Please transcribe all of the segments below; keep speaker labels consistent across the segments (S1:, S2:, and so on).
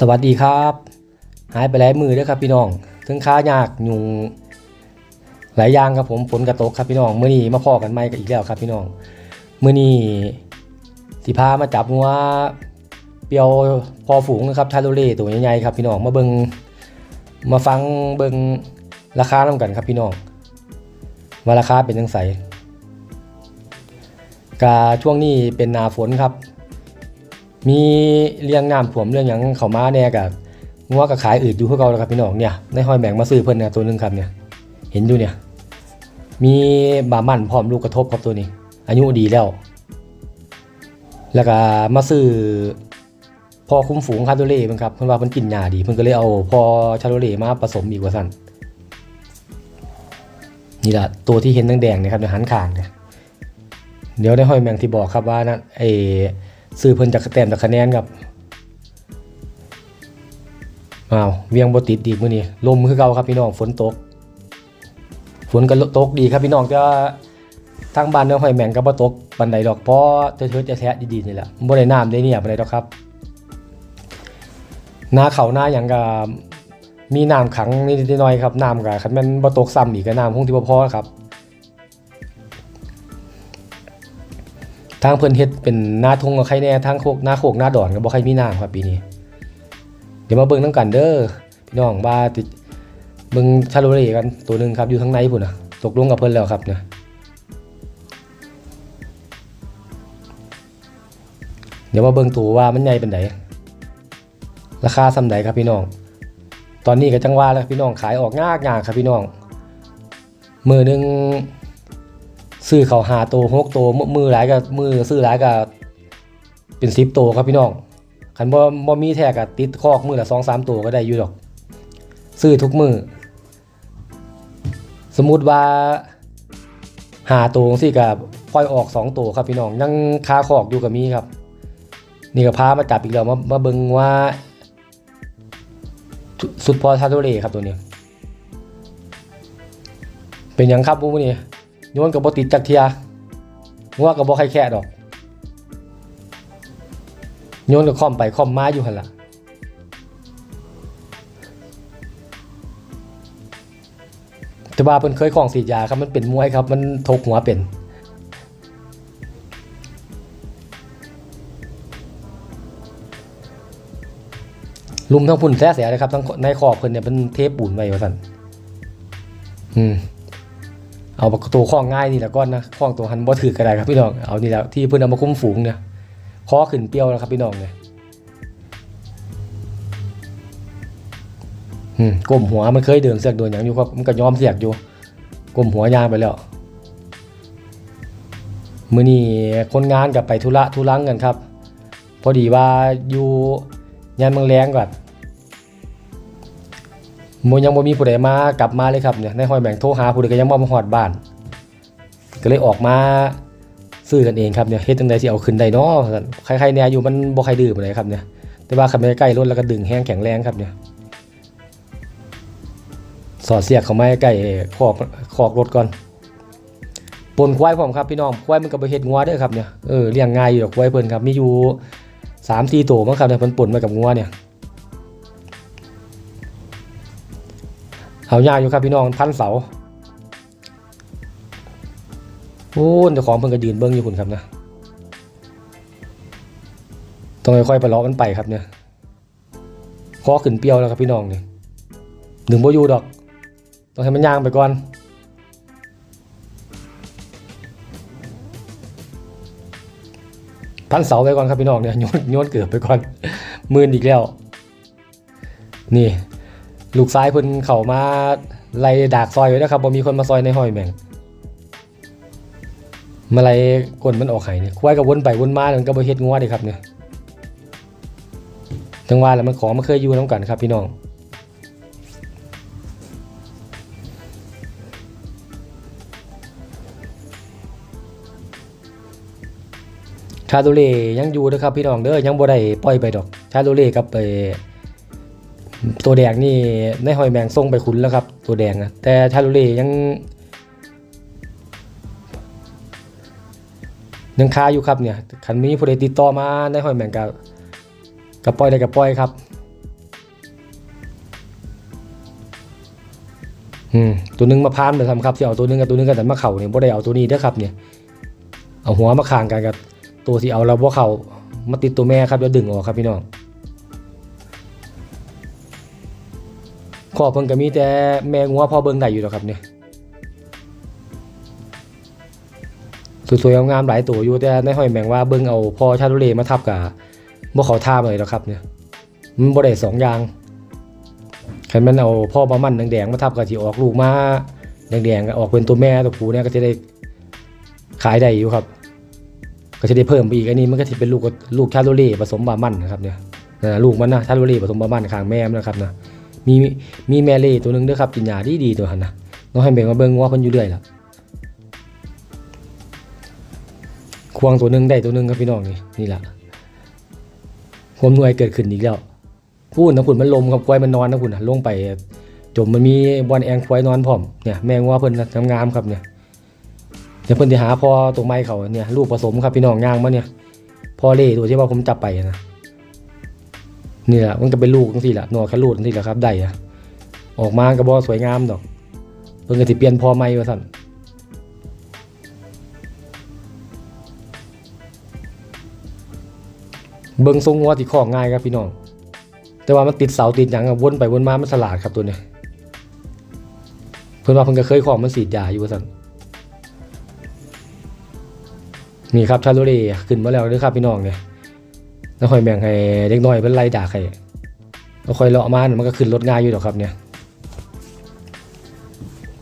S1: สวัสดีครับ หายไปหลายมือด้อครับพี่น้องถึงค้ายากยุงหลายอย่างครับผมฝนกระตกครับพี่น้องเมื้อนี้มาพอกันใหม่กันอีกแล้วครับพี่น้องเมื้อนี้สิพามาจับงัวเปียวพอฝูงนะครับทาโรเล่ตัวใหญ่ๆครับพี่น้องมาเบิงมาฟังเบิงราคานํกันครับพี่น้องว่าราคาเป็นจังไสกาช่วงนี้เป็นนาฝนครับ มีเลี้ยงน้ำถ่วมเรื่องหยังเขามาแน่กับงัวกับขายอืดอยู่พวกเราแล้วครับพี่น้องเนี่ยในห้อยแบ่งมาซื้อเพิ่นเนี่ยตัวหนึงครับเนี่ยเห็นอยู่เนี่ย มีบามันพร้อมลูกกระทบครับตัวนี้ อายุดีแล้ว แล้วก็มาซื้อพอคุ้มฝูงคาโดเล่เพิ่นครับเพิ่นว่าเพิ่นกินยาดีเพิ่นก็เลยเอาพอชาโดเล่มาผสมอีกว่าซั่นนี่แหละตัวที่เห็นแดงๆนี่ยครับในหันขางเนี่ยเดี๋ยวได้ห้อยแมงที่บอกครับว่านั่นไอ ซื้อเพิ่นจากแต้มจากคะแนนครับอ้าวเวียงบ่ติดดีมื้อนี้ลมคือเก่าครับพี่น้องฝนตก ฝนก็ตกดีครับพี่น้องแต่ว่าทางบ้านเนื้อหอยแมงก็บ่ตกปานใดดอกเพราะเถิดๆจะแท้ดีๆนี่แหละบ่ได้น้ำได้เนี่ยปานใดดอกครับหน้าเขาหน้าหยังก็มีน้ำขังนิดๆหน่อยครับน้ำก็คันแม่นบ่ตกซ้ำอีกก็น้ำคงสิบ่พอครับ ทางเพิ่นเฮ็ดเป็นหน้าทงกับใครแน่ทางโคกหน้าโคกหน้าดอนก็บ่ใครมีน้ำครับปีนี้ เดี๋ยวมาเบิ่งนํกันเด้อพี่น้องว่าติเบิ่งชาโลเล่กันตัวหนึงครับอยู่ข้างในพุ่นน่ะตกลงกับเพิ่นแล้วครับเนี่ยเดี๋ยวมาเบิ่งตัวว่ามันใหญ่เป็นไดราคาส่ำใดครับพี่น้อง ตอนนี้ก็จังว่าแล้วพี่น้องขายออกยากยากครับพี่น้องมือหนึง ซื้อเขาหาโตหกโตมือมือหลายกับมือซื้อหลายกับเป็นสิบโตครับพี่น้องคันบ่บ่มีแท้กับติดคอกมือละสองสามโตก็ได้อยู่ดอก ซื้อทุกมือสมมุติว่าหาโตสิกับปล่อยออกสองโตครับพี่น้องยังคาคอกอยู่กับมีครับ นี่ก็พามาจับอีกแล้วมามาเบิ่งว่า สุดพอทาโดเร่ครับตัวนี้ เป็นยังครับพวกนี้ โยนกับบติดจักเทียงัวกับบใครแค่ดอก โยนกับคอมไปคอมมาอยู่หันละแต่ว่าเพิ่นเคยของสีดยาครับมันเป็นมวยครับ มันทกหัวเป็นลุมทั้งพุ่นแท้เสียเลยครับทั้งในขอบเพิ่นเนี่ยเป็นเทปปูนไว้ว่าซั่นอืม เอาตัวข้องง่ายนี่แหละก้อนนะข้องตัวหันบ่ถือก็ได้ครับพี่น้องเอานี่แหละที่เพิ่นเอามาคุ้มฝูงเนี่ยคอขึ้นเปรี้ยวแล้วครับพี่น้องเนี่ยก้มหัวมันเคยเดินเสือกโดนอย่างอยู่ครับมันก็ยอมเสียกอยู่ก้มหัวยางไปแล้วมื้อนี้คนงานกับไปธุระธุรังกันครับ พอดีว่าอยู่ยันเมืองแรงก่อน มยังบ่มีผู้ใดมากลับมาเลยครับเนี่ยในห้อยแบ่งโทรหาผู้ใดก็ยังบ่มาฮอดบ้าน ก็เลยออกมาซื้อกันเองครับเนี่ยเฮ็ดจังไดสิเอาขึ้นได้เนาะใครๆเนี่ยอยู่มันบ่ใครดื้อปานใดครับเนี่ยแต่ว่าขับไปใกล้รถแล้วก็ดึงแห้งแข็งแรงครับเนี่ยสอดเสียกเข้ามาใกล้ขอกขอกรถก่อนปนควายพร้อมครับพี่น้องควายมันก็บ่เฮ็ดงัวเด้อครับเนี่ยเออเลี้ยงง่ายอยู่ดอกควายเพิ่นครับมีอยู่3-4ตัวมั้งครับเนี่ยเพิ่นปนมากับงัวเนี่ย เอายากอยู่ครับพี่น้องพันเสาโอ้เจ้าของเพิ่งก็ยืนเบิ้งอยู่คุณครับนะต้องค่อยๆไปล้อมันไปครับเนี่ยคอขึ้นเปรี้ยวแล้วครับพี่น้องเนี่ยหนึ่งโบยูดอก ต้องให้มันย่างไปก่อนพันเสาไปก่อนครับพี่น้องเนี่ยโยนโยนเกือบไปก่อนมืนอีกแล้ว นี่ ลูกซ้ายเพิ่นเข้ามาไล่ดากซอยไว้นะครับบ่มีคนมาซอยในห้อยแมงมาไล่กลนมันออกไห้เนี่ยควายก็วนไปวนมามันก็บ่เฮ็ดงัวเด้ครับเนี่ยจังว่าแล้วมันของมันเคยอยู่นํกันครับพี่น้องชาโดเล่ยังอยู่นะครับพี่น้องเด้อยังบ่ได้ปล่อยไปดอกชาโดเล่กับไป ตัวแดงนี่ในหอยแมงส่งไปคุ้นแล้วครับ ตัวแดงนะแต่ชาลูเล่ยังยังคาอยู่ครับเนี่ยขันมีผู้ใดติดต่อมาในหอยแมงกับกับปล่อยได้กับปล่อยครับ อืมตัวนึงมาพานไปทำครับที่เอาตัวนึงกับตัวนึงกันแต่มาเข่าเนี่ยบ่ได้เอาตัวนี้นะครับเนี่ยเอาหัวมาคางกันกับตัวที่เอาเราบ่เข่ามาติดตัวแม่ครับแล้วดึงออกครับพี่น้อง ขอบเพิ่นก็มีแต่แม่งัวพอเบิ่งได้อยู่แล้วครับเนี่ยสวยๆงามๆหลายตัวอยู่แต่ในห้อยแมงว่าเบิ่งเอาพอชาโดเลมาทับกับบ่เขาท่าเลยแล้วครับเนี่ยมันบ่ได้สองอย่างคันมันเอาพ่อประมันแดงๆมาทับก็สิออกลูกมาแดงๆออกเป็นตัวแม่ตัวผู้เนี่ยก็จะได้ขายได้อยู่ครับ ก็จะได้เพิ่มไปอีกอันนี้มันก็จะเป็นลูกลูกชาโดเลผสมบามันนะครับเนี่ยลูกมันนะชาโดเลผสมบามันข้างแม่นะครับนะ มีมีแม่เล่ตัวหนึงด้วยครับกินยาดีดีๆตัวหันนะน้องให้แบ่งมาเบิ่งว่าเพิ่นอยู่เรื่อยล่ะควงตัวหนึงได้ตัวหนึงครับพี่น้องนี่นี่แหละความหน่วยเกิดขึ้นอีกแล้วพูดนะคุณมันลมครับควายมันนอนนะคุณนะลงไปจมมันมีบอลแองควายนอนพร้อมเนี่ยแมงว่าเพิ่นนะงามครับเนี่ยเดี๋ยวเพิ่นจะหาพอตัวไม้เขาเนี่ยลูกผสมครับพี่น้องย่างมาเนี่ยพอเล่ตัวที่ว่าผมจับไปนะ นี่แหละมันก็เป็นลูกจังซี่แหละนอแค่ลูกจังซี่แหละครับได้อะออกมาก็บ่สวยงามดอกเพิ่นก็สิเปลี่ยนพอใหม่ว่าซั่นเบิ่งทรงงัวที่ของง่ายครับพี่น้อง แต่ว่ามันติดเสาติดหยังอะวนไปวนมามันสลาดครับตัวเนี้ยเพิ่อนว่าเพิ่นก็เคยของมันสีดยาอยู่ว่าซั่นนี่ครับชาโลเล่ขึ้นมาแล้วด้อครับพี่น้องเนี่ย แล้วค่อยแบ่งให้เด็กน้อยเพิ่นไล่ด่าใครแล้วค่อยเลาะมามันก็ขึ้นรถง่ายอยู่ดอกครับเนี่ย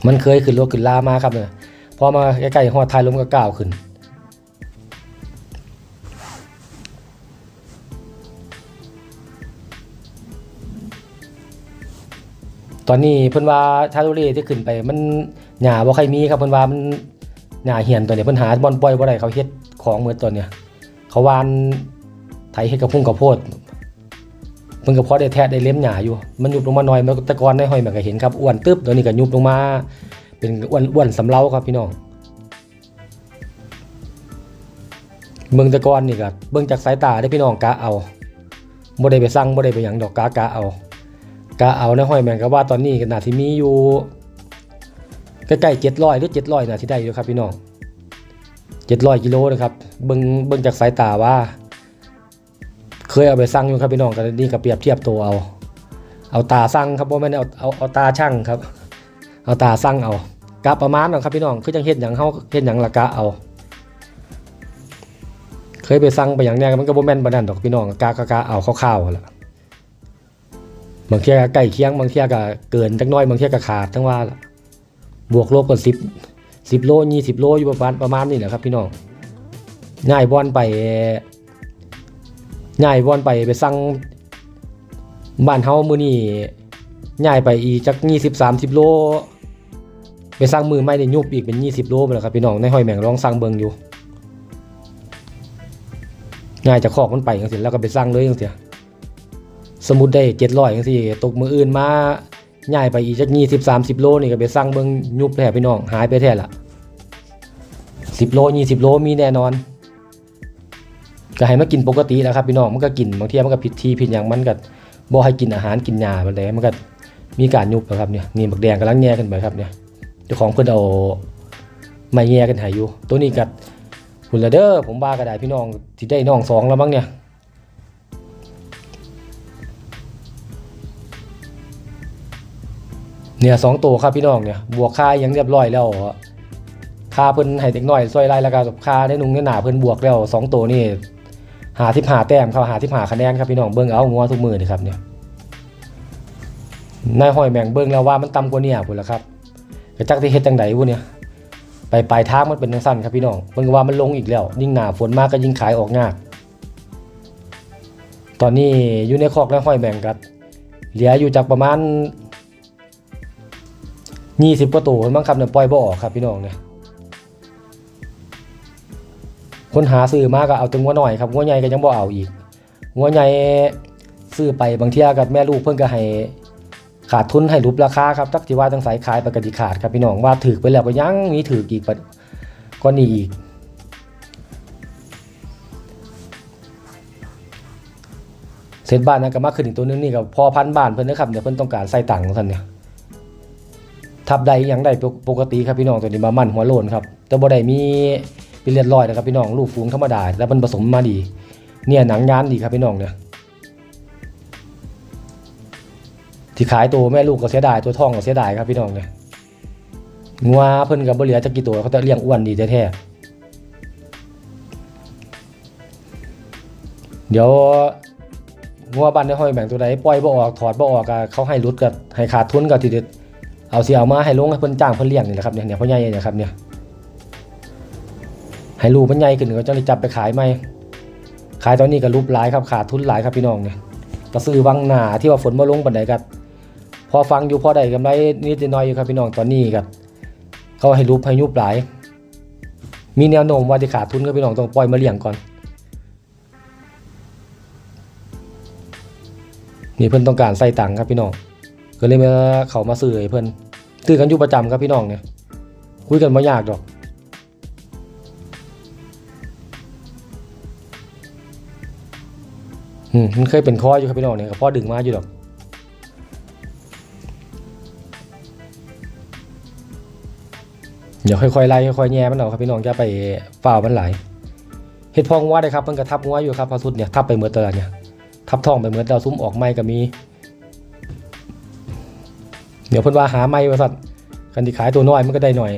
S1: มันเคยขึ้นรถขึ้นลามาครับเนี่ยพอมาใกล้ๆฮอดท้ายลมก็ก้าวขึ้น ตอนนี้เพิ่นว่าชาโดเล่ที่ขึ้นไป มันหญ้าบ่ใครมีครับเพิ่นว่ามันหญ้าเหียนตัวเนี้ยเพิ่นหาบอลปล่อยบ่ได้เขาเฮ็ดของเหมือนตัวเนี้ยเขาวาน ไถเฮ็ดกับพุ่งกับโพดเพิ่นก็พอได้แทะได้เล็มหญ้าอยู่ มันยุบลงมาหน่อยมันแต่ก่อนในห้อยมันก็เห็นครับอ้วนตึ๊บตัวนี้ก็ยุบลงมา เป็นอ้วนอ้วนสำเราครับพี่น้องเบิ่งต่ก่อนนี่ก็เบิ่งจากสายตาได้พี่น้องกะเอาบ่ได้ไปสั่งบ่ได้ไปหยังดอกกะกะเอาก็เอาในห้อยแมงก็ว่าตอนนี้ก็น่าที่มีอยู่ใกล้ๆเจ็ดร้อยหรือเจ็ดร้อยน่าที่ได้อยู่ครับพี่น้องเจ็ดร้อยกิโลนะครับเบิ่งเบิ่งจากสายตาว่า เคยเอาไปสั่งอยู่ครับพี่น้องกันนี่ก็เปรียบเทียบตัวเอา เอาตาสั่งครับว่าไม่นเอาเอาเอาตาช่างครับ เอาตาสั่งเอากะประมาณนั้นครับพี่น้องคือจังเฮ็ดหยังเฮาเฮ็ดหยังละกะเอา เคยไปสั่งไปอย่างเนี้ยมันก็บ่แม่นปานนั้นดอกพี่น้องกะกะกะเอาคร่าวๆล่ะบางเที่ยก็ใกล้เคียงบางเที่ยก็เกินจักน้อยบางเที่ยก็ขาดทั้งว่าล่ะบวกลบกันสิบสิบโลยี่สิบโลอยู่ประมาณประมาณนี้แหละครับพี่น้องง่ายบอลไป ง่ายบอลไปไปสั่งบ้านเฮามื้อนี้ง่ายไปอีกจักยี่สิบสามสิบโลไปสั่งมือไม่ได้ยุบอีกเป็นยี่สิบโลไปแล้วครับพี่น้องในห้อยแมงลองสั่งเบิงอยู่ง่ายจะคอกมันไปจังซี่แล้วก็ไปสั่งเลยจังซี่สมมุติได้เจ็ดร้อยจังซี่ตกมืออื่นมาย่ายไปอีกจักยี่สิบสามสิบโลนี่ก็ไปสั่งเบิงยุบแท้พี่น้องหายไปแท้ละสิบโลยี่สิบโลมีแน่นอน ก็ให้มากินปกติแล้วครับพี่น้องมันก็กินบางทีมันก็ผิดที่ผิดอย่างมันก็บ่ให้กินอาหารกินยาไปเลยมันก็มีการยุบนะครับเนี่ยนี่บักแดงกำลังแย่กันไปครับเนี่ยเจ้าของเพิ่นเอาไม้แย่กันให้อยู่ ตัวนี้ก็หุ่นละเด้อผมว่าก็ได้พี่น้องที่ได้น้องสองแล้วมั้งเนี่ยเนี่ยสองตัวครับพี่น้องเนี่ยบวกค่ายังเรียบร้อยแล้วค่าเพิ่นให้เด็กน้อยซอยไล่แล้วก็ค่าได้นุ่งได้หนาเพิ่นบวกแล้วสองตัวนี่ หาทิพหาแต้มครับหาทิพหาคะแนนครับพี่น้องเบิ่งเอางัวทุกมือนี่ครับเนี่ยนายหอยแมงเบิ่งแล้วว่ามันต่ำกว่าเนี่ยพุ่นละครับกระจักที่เฮ็ดจังไดวุเนี่ยไปปลายทางมันเป็นจังซั่นครับพี่น้องเบิ่งว่ามันลงอีกแล้ว ยิ่งหนาฝนมากก็ยิ่งขายออกยาก ตอนนี้อยู่ในคอกนายห้อยแมงกัดเหลืออยู่จากประมาณยี่สิบกว่าตัวมั้งครับเนี่ยปล่อยบ่ออกครับพี่น้องเนี่ย คนหาซื้อมาก็เอาแตังัวหน่อยครับงัวใหญ่ก็ยังบ่เอาอีกงัวใหญ่ซื้อไปบางเที่ยกับแม่ลูกเพิ่นก็ให้ขาดทุนให้รูปราคาครับจักสิว่าจังสายขายปก็สิขาดครับพี่น้องว่าถือไปแล้วก็ยังมีถืออีกก็นี่อีกเสร็จบ้านนั้นก็มาขึ้นอีกตัวนึงนี่ก็พอพันบ้านเพิ่นนะครับเดี๋ยวเพิ่นต้องการใส่ตังค์ของท่านเนี่ยทับใดยังได้ปกติครับพี่น้องตัวนี้มามั่นหัวโลนครับแต่บ่ได้มี เป็นเลือดลอยนะครับพี่น้องลูกฟูงธรรมดาแล้วมันผสมมาดี เนี่ยหนังยานดีครับพี่น้องเนี่ยที่ขายตัวแม่ลูกก็เสียดายตัวท้องก็เสียดายครับพี่น้องเนี่ยงัวเพิ่นกับบ่เหลือจักกี่ตัวเขาจะเลี้ยงอ้วนดีแท้ๆเดี๋ยวงัวบ้านได้ห้อยแบ่งตัวใดปล่อยบ่ออกถอดบ่ออกก็เขาให้รุดก็ให้ขาดทุนก็ทีเด็ดเอาเสิเอามาให้ลงให้เพิ่นจ้างเพิ่นเลี้ยงนี่แหละครับเนี่ยเนี่ยพ่อใหญ่เนี่ยครับเนี่ย ให้ลูกมันใหญ่ขึ้นก็จะได้จับไปขายใหมขายตอนนี้ก็รูปหลายครับขาดทุนหลายครับพี่น้องเนี่ยก็ซื้อวังหนาที่ว่าฝนมาลงปันใดครับพอฟังอยู่พอได้กำไรนิดน่อยอยู่ครับพี่น้องตอนนี้ครับเขาให้รูปให้ยุบหลาย มีแนวโน้มว่าจะขาดทุนครับพี่น้องต้องปล่อยมาเลี้ยงก่อนนี่เพิ่อนต้องการใส่ตังค์ครับพี่น้องก็เลยมาเขามาซื้อให้เพิ่อนซื้อกันอยู่ประจำครับพี่น้องเนี่ยคุยกันไม่ยากดอก อืมมันเคยเป็นข้ออยู่ครับพี่น้องเนี่ยกับพ่อดึงมาอยู่ดอกเดี๋ยวค่อยๆไล่ค่อยๆแย่มันเอาครับพี่น้องจะไปฝ่าวมันไหลเห็ดพองว่าได้ครับมันกระทับงัวอยู่ครับพอสุดเนี่ยทับไปเมื่อตลาดเนี่ยทับท้องไปเมื่อตลาซุ้มออกไม้ก็มี เดี๋ยวเพิ่นว่าหาไม้มาสัตว์กันที่ขายตัวน้อยมันก็ได้หน่อย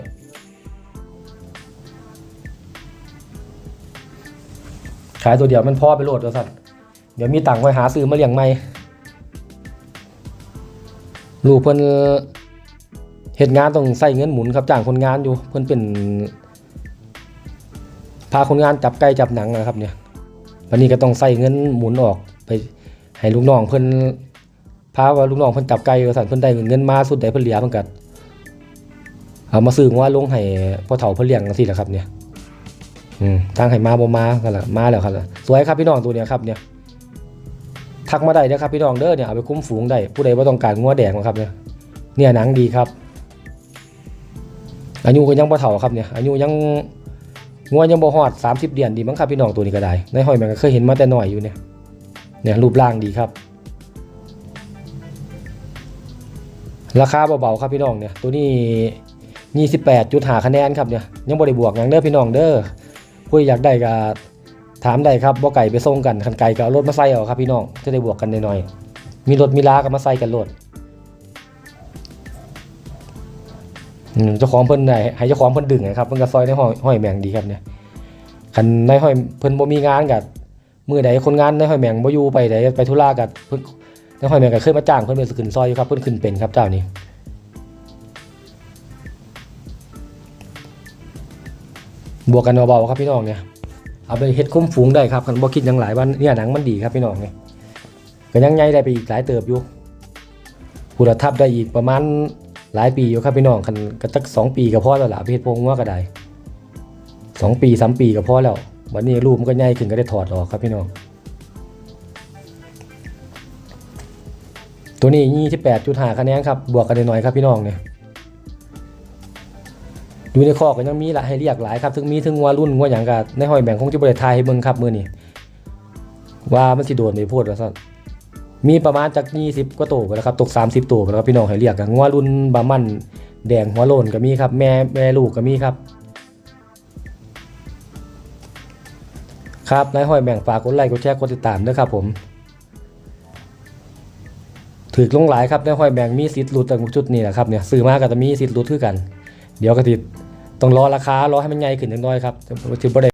S1: ขายตัวเดียวมันพ่อไปโหลดตัวสัตว์ เดี๋ยวมีตังค์ไว้หาซื้อมาเลี้ยงใหม่ลูกเพิ่นเหตุงานต้องใส่เงินหมุนครับจ้างคนงานอยู่เพิ่นเป็น พาคนงานจับไก่จับหนังนะครับเนี่ยวันนี้ก็ต้องใส่เงินหมุนออกไปให้ลูกน้องเพิ่นพาว่าลูกน้องเพิ่นจับไก่ว่าซั่นเพิ่นได้เงินมาสุดใดเพิ่นเหลือเพิ่นก็เอามาซื้อว่าลงให้พ่อเฒ่าเพิ่นเลี้ยงจังซี่แหละครับเนี่ยอืมทางให้มาบ่มากันละมาแล้วครับล่ะสวยครับพี่น้องตัวเนี้ยครับเนี่ย ทักมาได้นะครับพี่น้องเด้อเนี่ยเอาไปคุ้มฝูงได้ผู้ใดว่าต้องการงัวแดงนะครับเนี่ยเนี่ยหนังดีครับอายุก็ยังบ่เฒ่าครับเนี่ยอายุยังงัวยังบ่ฮอด30 เดือนดีมั้งครับพี่น้องตัวนี้ก็ได้ในห้อยแมันก็เคยเห็นมาแต่น้อยอยู่เนี่ยเนี่ยรูปร่างดีครับ ราคาเบาๆครับพี่น้องเนี่ยตัวนี้ 28.5คะแนนครับเนี่ยยังบ่ได้บวกหยังเด้อพี่น้องเด้อผู้อยากได้ก็ ถามได้ครับบ่ไก่ไปส่งกันคันไก่ก็เอารถมาใส่เอาครับพี่น้องจะได้บวกกันหน่อยๆมีรถมีลาก็มาใส่กันรถเจ้าของเพิ่นได้ให้เจ้าของเพิ่นดึงนะครับเพิ่นก็ซอยในห้อยห้อยแมงดีครับเนี่ยคันในห้อยเพิ่นบ่มีงานกับมือใดคนงานในห้อยแมงบ่อยู่ไปใดไปธุระกับเพิ่นในห้อยแมงก็เคยมาจ้างเพิ่นเป็นขึ้นซอยอยู่ครับเพิ่นขึ้นเป็นครับเจ้านี้บวกกันเบาๆครับพี่น้องเนี่ย เอาไปเฮ็ดคุ้มฝูงได้ครับคันบ่คิดยังหลายวันเนี่ยหนังมันดีครับพี่น้องนี่ก็ยังใหญ่ได้ไปอีกหลายเติบอยู่ผู้ระทับได้อีกประมาณหลายปีอยู่ครับพี่น้องคันก็จักสองปีก็พอแล้วล่ะไปเฮ็ดโพงว่าก็ได้สองปีสามปีก็พอแล้ววันนี้รูปมันก็ใหญ่ขึ้นก็ได้ถอดออกครับพี่น้อง ตัวนี้ยี่สิบแปดจุดห้าคะแนนครับบวกกันหน่อยครับพี่น้องเนี่ย อยู่ในคอกก็ยังมีละให้เรียกหลายครับถึงมีถึงงัวรุ่นงัวหยังก็ในห้อยแบ่งคงจะบ่ได้ทายให้เบิ่งครับมือนี้ว่ามันสิโดนไปโพดว่าซั่นมีประมาณจาก20กว่าตัวไปแล้วครับตก 30ตัวแล้วครับพี่น้องให้เรียกกันงัวรุ่นบามันแดงหัวโลนก็มีครับ แม่แม่ลูกก็มีครับ ครับนายห้อยแบ่งฝากกดไลค์กดแชร์กดติดตามด้วยครับผมถือลงหลายครับนายห้อยแบ่งมีสิทธิ์หลุดจากชุดนี้แหละครับเนี่ยซื้อมาก็จะมีสิทธิ์หลุดคือกัน เดี๋ยวก็ติด ต้องรอราคารอให้มันใหญ่ขึ้นนิดหน่อยครับถือบ่ได้